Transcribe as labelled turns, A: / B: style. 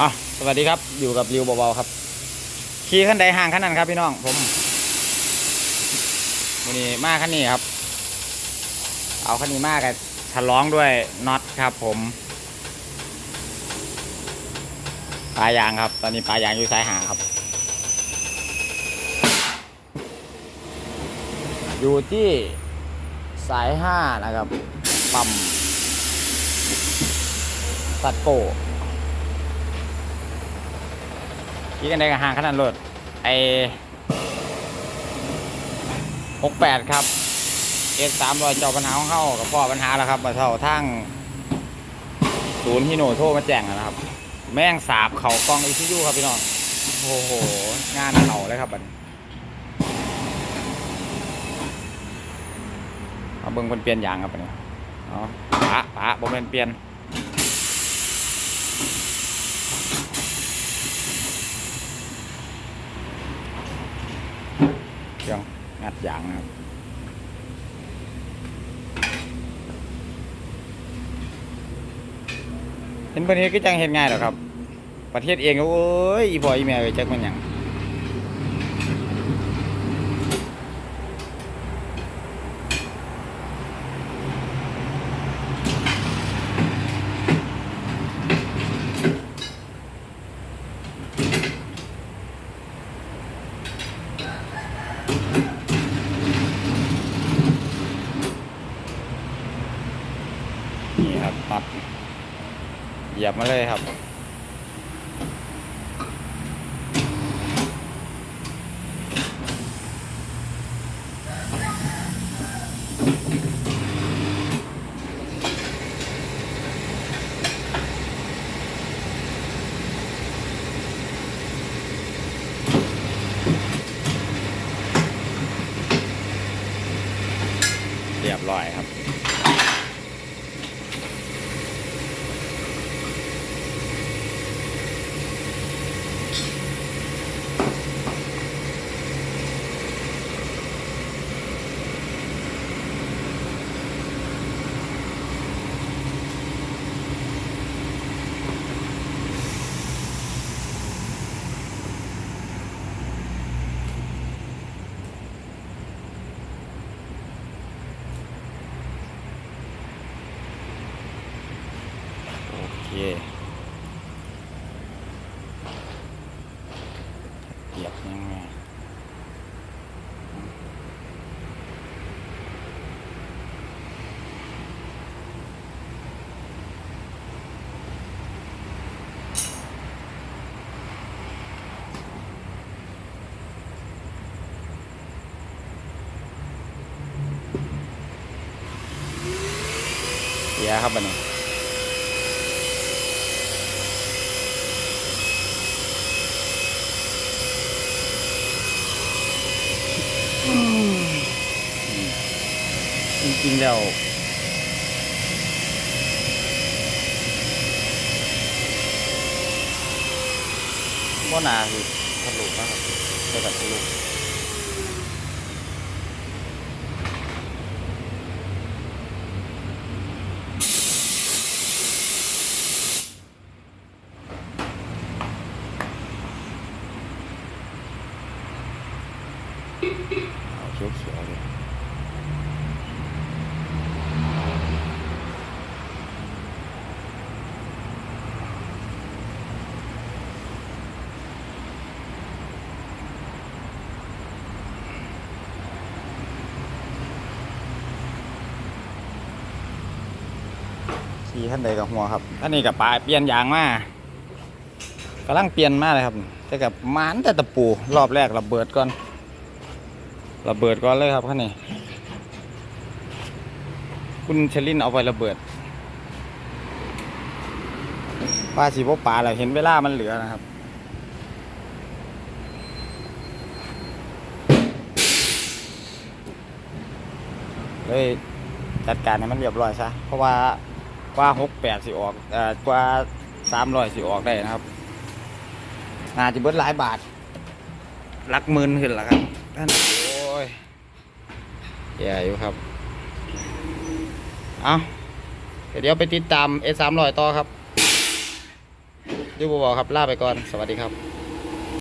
A: อะสวัสดีครับ อยู่กับริวเบาๆครับ ขี่ขั้นใดห่างขั้นนั้นครับพี่น้อง ผมวันนี้มาขั้นนี้ครับ เอาขั้นนี้มากกับฉลองด้วยน็อตครับ ผมปลายางครับ ตอนนี้ปลายางอยู่สายหางครับ อยู่ที่สายห้านะครับ ปั๊มตัดโก ขี่กันได้กับห่างขนาดรถไอหกแปดครับเอสสามรอยจอปัญหาของเขากับพ่อปัญหาแล้วครับมาเท่าทั้งศูนย์ฮิโนโทมาแจ้งนะครับ แม่งสาบเขากองอีซียูครับพี่น้องโอ้โห งานเขาเลยครับบัดเอาเบิ่งคนเปลี่ยนยางครับบัดนี้อ๋อปะปะบ่เป็นเปลี่ยน เครื่องงัดยางนะครับเห็นประเทศก็จังเห็นง่ายหรอกครับ ประเทศเองก็โอ้ยอีพอยอีแม่ไปจักมันอยัง นี่ครับปัดเหยียบมาเลยครับ รียบร้อยครับ เคเหยียบยังไงเสียครับบันนี้ จ ริงๆแล้วบ่นาคือทะลุนะครับไปกับทะลุเอาเขียวๆเลยีท่านใดกับหัวครับท่านนี้กับปลาเปลี่ยนยางมากำลังเปลี่ยนมากเลยครับ แต่กับมานแต่ตะปูรอบแรกระเบิดก่อนระเบิดก่อนเลยครับท่านนี้ คุณเชลินเอาไประเบิดปลาสีพวกปลาเราเห็นเวลามันเหลือนะครับเลยจัดการให้มันเรียบร้อยซะเพราะว่า กว่าหกแปดสิออกเอ่อกว่าสามร้อยสิออกได้นะครับน่าจะเบิดหลายบาทหลักหมื่นขึ้นแล้วครับท่านโอ้ยแย่อยู่ครับ เอาเดี๋ยวไปติดตาม S 3 0 0ต่อครับยูบูบอกครับลาไปก่อน สวัสดีครับ